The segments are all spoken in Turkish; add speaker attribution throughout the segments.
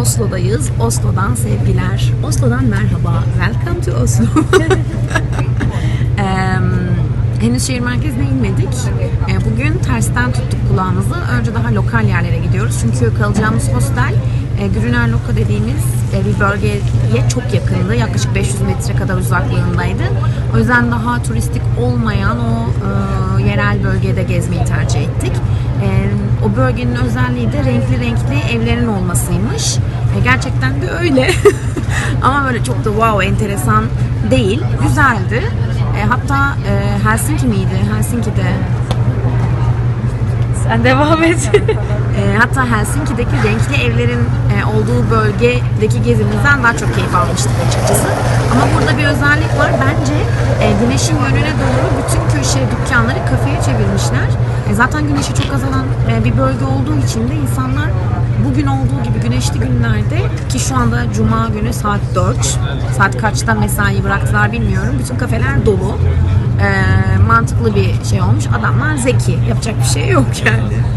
Speaker 1: Oslo'dayız. Oslo'dan sevgiler. Oslo'dan merhaba. Welcome to Oslo. Em, henüz şehir merkezine inmedik. E, Bugün tersten tuttuk kulağımızı. Önce daha lokal yerlere gidiyoruz. Çünkü kalacağımız hostel e, Grüner Loka dediğimiz e, bir bölgeye çok yakındı. Yaklaşık 500 metre kadar uzaklığındaydı. O yüzden daha turistik olmayan o e, yerel bölgede gezmeyi tercih ettik. E, o bölgenin özelliği de renkli renkli evlerin olmasıymış. E, gerçekten de öyle. Ama böyle çok da wow enteresan değil. Güzeldi. E, hatta e, Helsinki miydi? Helsinki'de
Speaker 2: Sen devam et.
Speaker 1: e, hatta Helsinki'deki renkli evlerin e, olduğu bölgedeki gezimizden daha çok keyif almıştık açıkçası. Ama burada bir özellik var. Bence e, güneşin yönüne doğru bütün köşe dükkanları kafeye çevirmişler. E, zaten güneşi çok azalan e, bir bölge olduğu için de insanlar bugün olduğu gibi güneşli günlerde ki şu anda cuma günü saat 4 saat kaçta mesai bıraktılar bilmiyorum. Bütün kafeler dolu. E, mantıklı bir şey olmuş. Adamlar zeki. Yapacak bir şey yok yani.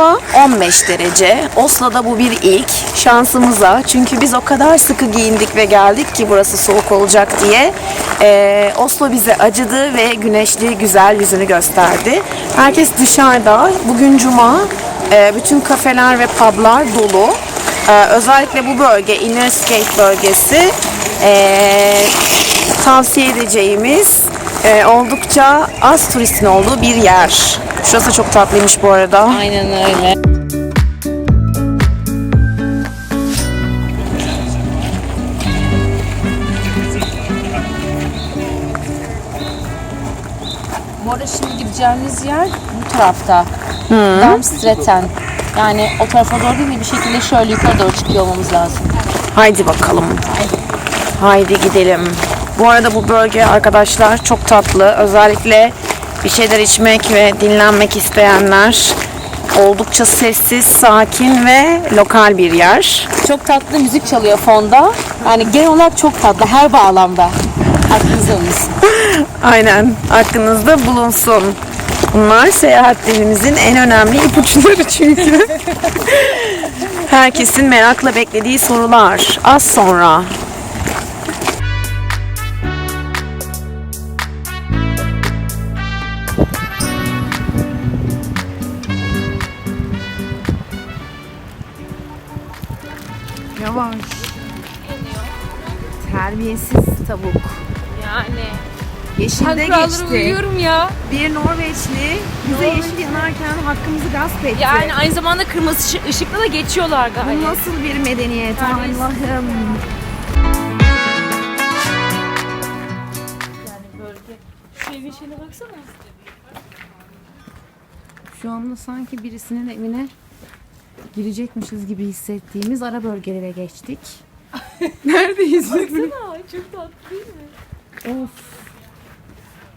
Speaker 1: Hava 15 derece. Oslo'da bu bir ilk. Şansımıza. Çünkü biz o kadar sıkı giyindik ve geldik ki burası soğuk olacak diye. Ee, Oslo bize acıdı ve güneşli güzel yüzünü gösterdi. Herkes dışarıda. Bugün cuma. Ee, bütün kafeler ve publar dolu. Ee, özellikle bu bölge Innerskate bölgesi ee, tavsiye edeceğimiz ee, oldukça az turistin olduğu bir yer. Şurası çok tatlıymış bu arada.
Speaker 2: Aynen öyle. Bu arada şimdi gideceğimiz yer bu tarafta. Darmstadt'ten. Yani o tarafa doğru değil de bir şekilde şöyle yukarı doğru çıkıyor olmamız lazım.
Speaker 1: Haydi bakalım. Haydi gidelim. Bu arada bu bölge arkadaşlar çok tatlı. Özellikle bir şeyler içmek ve dinlenmek isteyenler oldukça sessiz, sakin ve lokal bir yer.
Speaker 2: Çok tatlı müzik çalıyor fonda. Yani genel olarak çok tatlı her bağlamda. Aklınızda olsun.
Speaker 1: Aynen. Aklınızda bulunsun. Bunlar seyahatlerimizin en önemli ipuçları çünkü. Herkesin merakla beklediği sorular. Az sonra. Yavaş. Terbiyesiz tavuk.
Speaker 2: Yani.
Speaker 1: Yeşilde
Speaker 2: kurallara
Speaker 1: geçti.
Speaker 2: uyuyorum ya.
Speaker 1: Bir Norveçli bize yeşil yanarken hakkımızı gasp etti.
Speaker 2: Yani aynı zamanda kırmızı ışı- ışıkla da geçiyorlar
Speaker 1: Bu
Speaker 2: gayet.
Speaker 1: nasıl bir medeniyet. Allah'ım.
Speaker 2: Bölge. Şu evin şeyine baksana.
Speaker 1: Şu anda sanki birisinin evine girecekmişiz gibi hissettiğimiz ara bölgelere geçtik. Neredeyiz?
Speaker 2: Baksana çok tatlı değil mi?
Speaker 1: of.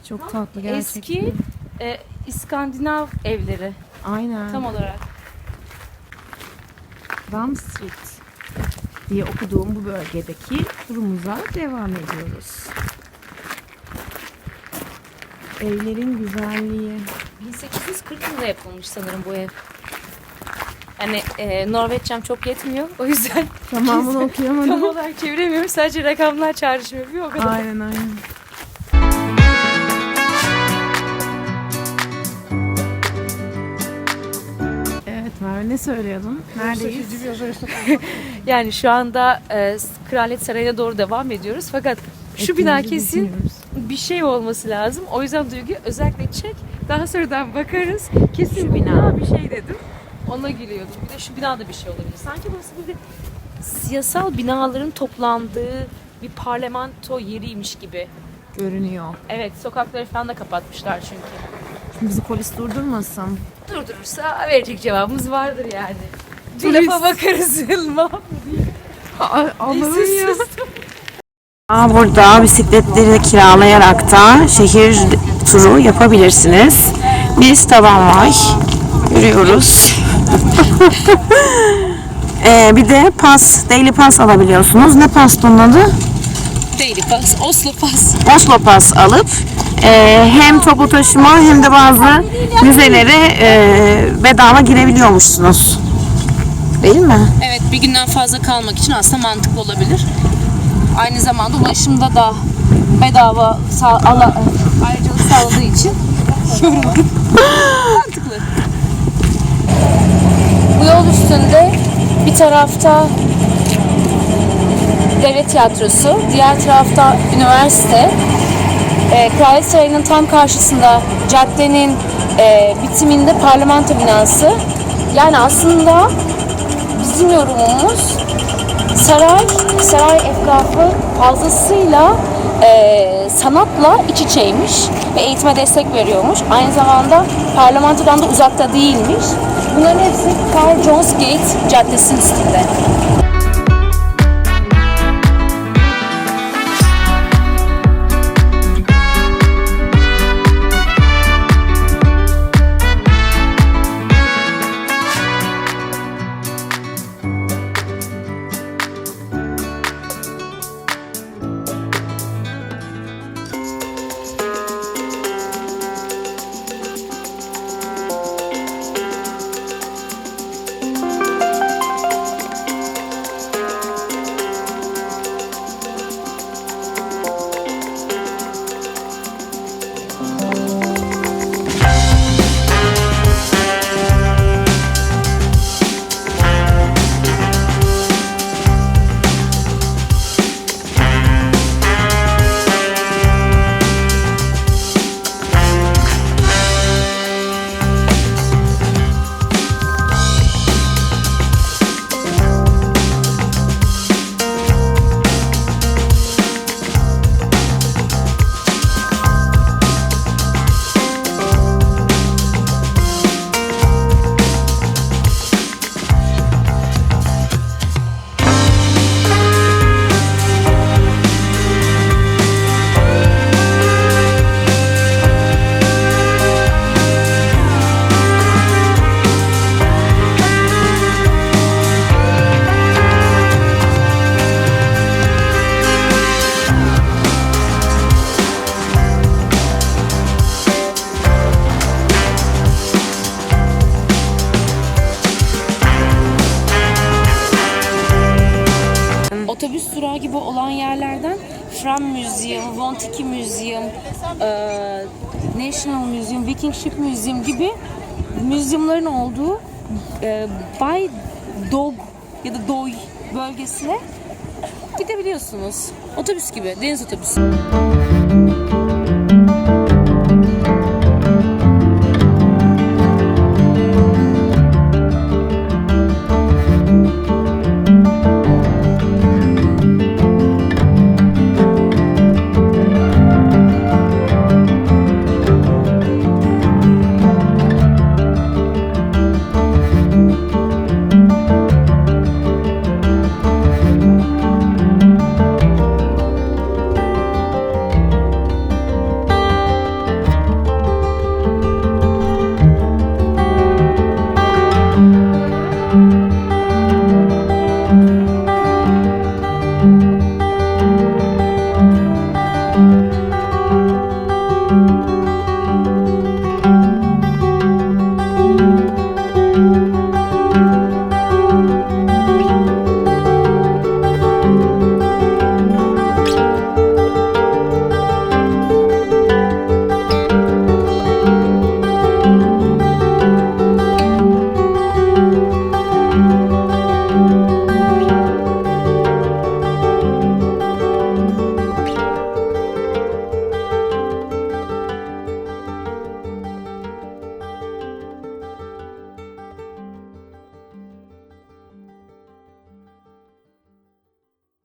Speaker 1: Çok tatlı gerçekten.
Speaker 2: Eski e, İskandinav evleri
Speaker 1: Aynen.
Speaker 2: tam olarak.
Speaker 1: Ram Street diye okuduğum bu bölgedeki turumuza devam ediyoruz. Evlerin güzelliği.
Speaker 2: 1840 yılında yapılmış sanırım bu ev. Yani e, Norveççem çok yetmiyor. O yüzden
Speaker 1: Tamamını
Speaker 2: tam
Speaker 1: okuyamadım.
Speaker 2: olarak çeviremiyorum. Sadece rakamlar çağrışım yapıyor o kadar.
Speaker 1: Aynen aynen. Evet Merve ne söylüyordun? Neredeyiz?
Speaker 2: Yani şu anda e, Kraliyet Sarayı'na doğru devam ediyoruz. Fakat şu bina
Speaker 1: Ettiğimizi
Speaker 2: kesin
Speaker 1: düşünüyoruz.
Speaker 2: bir şey olması lazım. O yüzden Duygu özellikle çek. Daha sonradan bakarız. Kesin
Speaker 1: bina
Speaker 2: bir şey dedim. Ona gülüyordum. Bir de şu binada bir şey olabilir. Sanki burası bir de siyasal binaların toplandığı bir parlamento yeriymiş gibi.
Speaker 1: Görünüyor.
Speaker 2: Evet sokakları falan da kapatmışlar çünkü.
Speaker 1: Şimdi bizi polis durdurmasın.
Speaker 2: Durdurursa verecek cevabımız vardır yani. Bir
Speaker 1: Turist.
Speaker 2: lafa bakarız Yılmaz.
Speaker 1: Allah'ım ya. Aa, burada bisikletleri kiralayarak da şehir turu yapabilirsiniz. Biz Tavanvay yürüyoruz. Ee, bir de pas, daily pass alabiliyorsunuz. Ne pas onun adı?
Speaker 2: Daily Pass, Oslo Pass.
Speaker 1: Oslo Pass alıp e, hem toplu taşıma hem de bazı müzelere e, bedava girebiliyormuşsunuz. Değil mi?
Speaker 2: Evet bir günden fazla kalmak için aslında mantıklı olabilir. Aynı zamanda ulaşımda da bedava sağ, ala, ayrıcalık sağladığı için mantıklı. Yol üstünde bir tarafta devlet tiyatrosu, diğer tarafta üniversite. E, Kraliyet Sarayı'nın tam karşısında caddenin e, bitiminde parlamento binası. Yani aslında bizim yorumumuz saray, saray etrafı fazlasıyla e, sanatla iç içeymiş ve eğitime destek veriyormuş. Aynı zamanda parlamentodan da uzakta değilmiş. Bunların hepsi Carl Jones Gate Caddesi'nin üstünde. Fram Museum, Von-Tiki Museum, eee, National Museum, Viking Ship Museum gibi müzyumların olduğu eee Bay Dog ya da Doy bölgesine gidebiliyorsunuz. Otobüs gibi, deniz otobüsü.